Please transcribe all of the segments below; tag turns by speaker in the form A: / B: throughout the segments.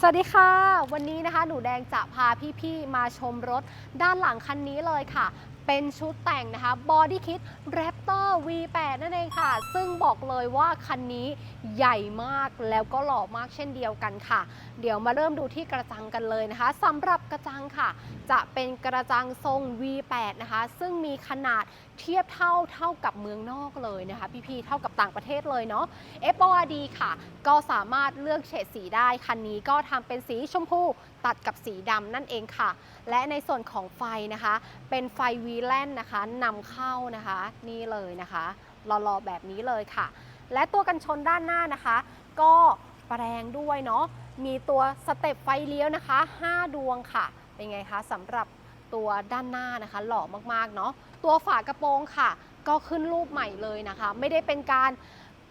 A: สวัสดีค่ะ วันนี้นะคะหนูแดงจะพาพี่ๆมาชมรถด้านหลังคันนี้เลยค่ะ เป็นชุดแต่งนะคะ Body Kit Raptor V8 นั่นเองค่ะ ซึ่งบอกเลยว่าคันนี้ใหญ่มากแล้วก็หล่อมากเช่นเดียวกันค่ะ เดี๋ยวมาเริ่มดูที่กระจังกันเลยนะคะสำหรับกระจังค่ะ จะเป็นกระจังทรง V8 นะคะ ซึ่งมีขนาด เทียบเท่าเท่ากับเมืองนอกเลยนะคะ พี่ๆเท่ากับต่างประเทศเลยเนาะ FORD ค่ะ ก็สามารถเลือกเฉดสีได้ คันนี้ก็ทำเป็นสีชมพูตัดกับสีดำนั่นเองค่ะ และในส่วนของไฟนะคะ เป็นไฟวีแลนนะคะนำเข้านะคะ นี่เลยนะคะรอๆแบบนี้เลยค่ะ และตัวกันชนด้านหน้านะคะ ก็แปลงด้วยเนาะมีตัวสเต็ปไฟเลี้ยวนะคะ 5 ดวงค่ะ เป็นไงคะสำหรับ ตัวด้านหน้านะคะ หล่อมากๆเนาะตัวฝากระโปรงค่ะ ก็ขึ้นรูปใหม่เลยนะคะ ไม่ได้เป็นการ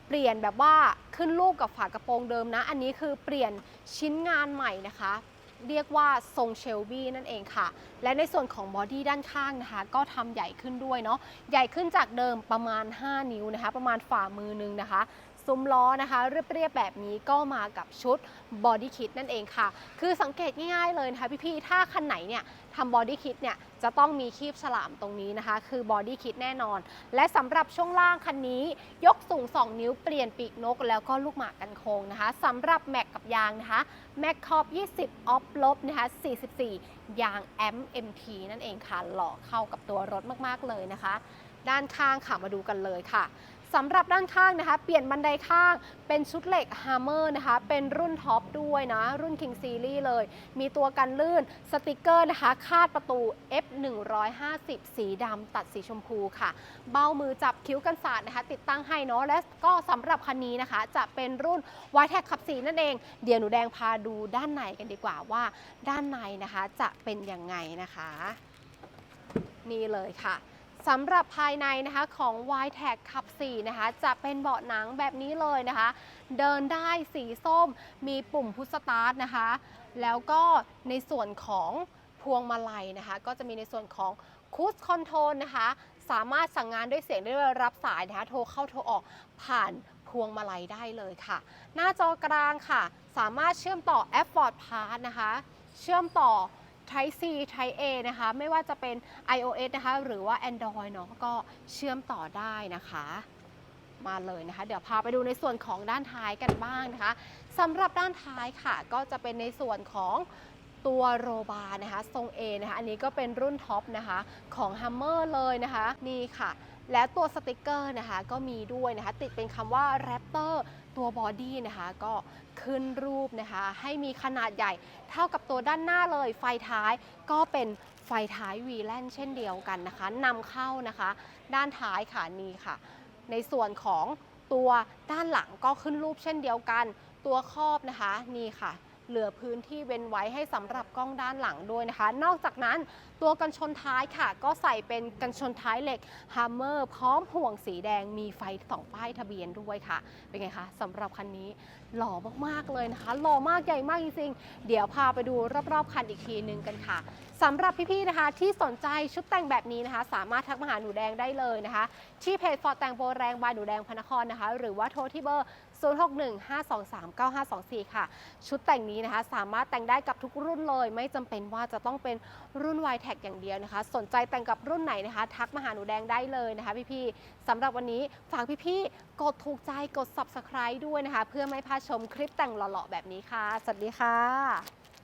A: เปลี่ยนแบบว่าขึ้นรูปกับฝากระโปรงเดิมนะ อันนี้คือเปลี่ยนชิ้นงานใหม่นะคะ เรียกว่าทรงเชลบี้นั่นเองค่ะ และในส่วนของบอดี้ด้านข้างนะคะ ก็ทำใหญ่ขึ้นด้วยเนาะใหญ่ขึ้นจากเดิมประมาณ 5 นิ้วนะคะ ประมาณฝ่ามือหนึงนะคะ ซุ้มล้อนะคะเรียบๆแบบนี้ก็มากับชุดบอดี้คิ t นั่นเองค่ะ คือสังเกตง่ายๆเลยนะคะพี่ๆถ้าคันไหนเนี่ยทำบอดี้คิ t เนี่ยจะต้องมีคีบฉลามตรงนี้นะคะ คือบอดี้คิ t แน่นอน และสำหรับช่วงล่างคันนี้ ยกสูง 2 นิ้วเปลี่ยนปีกนก แล้วก็ลูกหมากกันโค้งนะคะสำหรับแม็กกับยางนะคะแม็กขอบ 20 ออฟลบนะคะ 44 ยางแอม MT นั่นเองค่ะหล่อเข้ากับตัวรถมากๆเลยนะคะ ด้านข้างค่ะมาดูกันเลยค่ะ สำหรับด้านข้างนะคะ เปลี่ยนบันไดข้างเป็นชุดเหล็ก Hammer นะคะ เป็นรุ่นท็อปด้วยนะ รุ่น King Series เลย มีตัวกันลื่นสติกเกอร์นะคะ คาดประตู F 150 สีดำตัดสีชมพูค่ะ เบ้ามือจับคิ้วกันสาดนะคะ ติดตั้งให้เนาะและก็สำหรับคันนี้นะคะ จะเป็นรุ่น y t e c ขับสีนั่นเอง เดี๋ยวหนูแดงพาดูด้านในกันดีกว่าว่า ด้านในนะคะจะเป็นยังไงนะคะ นี่เลยค่ะ สำหรับภายในนะคะของ y t e c ขับ 4 นะคะ จะเป็นเบาะหนังแบบนี้เลยนะคะ เดินได้สีส้มมีปุ่มพุชสตาร์ทนะคะ แล้วก็ในส่วนของพวงมาลัยนะคะ ก็จะมีในส่วนของคูสคอนโทรลนะคะ สามารถสั่งงานด้วยเสียงได้ด้วยรับสายนะคะ โทรเข้าโทรออกผ่านพวงมาลัยได้เลยค่ะ หน้าจอกลางค่ะ สามารถเชื่อมต่อแอป Ford Pass นะคะ เชื่อมต่อ Type C Type A นะคะ ไม่ว่าจะเป็น iOS นะคะ หรือว่า Android เนาะก็เชื่อมต่อได้นะคะ มาเลยนะคะ เดี๋ยวพาไปดูในส่วนของด้านท้ายกันบ้างนะคะสำหรับด้านท้ายค่ะ ก็จะเป็นในส่วนของ ตัวโรบาร์นะคะทรง A นะคะอันนี้ก็เป็นรุ่นท็อปนะคะของ Hammer เลยนะคะนี่ค่ะ และตัวสติกเกอร์นะคะก็มีด้วยนะคะติดเป็นคำว่า Raptor ตัวบอดี้นะคะก็ขึ้นรูปนะคะให้มีขนาดใหญ่เท่ากับตัวด้านหน้าเลย ไฟท้ายก็เป็นไฟท้ายวีแลนเช่นเดียวกันนะคะนำเข้านะคะ ด้านท้ายค่ะนี่ค่ะ ในส่วนของตัวด้านหลังก็ขึ้นรูปเช่นเดียวกัน ตัวครอบนะคะนี่ค่ะ เหลือพื้นที่เว้นไว้ให้สำหรับกล้องด้านหลังด้วยนะคะ นอกจากนั้นตัวกันชนท้ายค่ะ ก็ใส่เป็นกันชนท้ายเหล็ก Hammer พร้อมห่วงสีแดงมีไฟสองป้ายทะเบียนด้วยค่ะ เป็นไงคะสำหรับคันนี้หล่อมากๆเลยนะคะ หล่อมากใหญ่มากจริงๆ เดี๋ยวพาไปดูรอบๆคันอีกทีนึงกันค่ะสำหรับพี่ๆนะคะที่สนใจชุดแต่งแบบนี้นะคะ สามารถทักมาหาหนูแดงได้เลยนะคะ ที่เพจฟอร์ดแต่งโบแรงบายหนูแดงพนครนะคะ หรือว่าโทรที่เบอร์ 0615239524 ค่ะ ชุดแต่งนี้นะคะ สามารถแต่งได้กับทุกรุ่นเลย ไม่จำเป็นว่าจะต้องเป็นรุ่น y t e c อย่างเดียวนะคะ สนใจแต่งกับรุ่นไหนนะคะ ทักมาหาหนูแดงได้เลยนะคะพี่ๆสำหรับวันนี้ฝากพี่ๆกดถูกใจกด subscribe ด้วยนะคะ เพื่อไม่พลาดชมคลิปแต่งหล่อๆแบบนี้ค่ะ สวัสดีค่ะ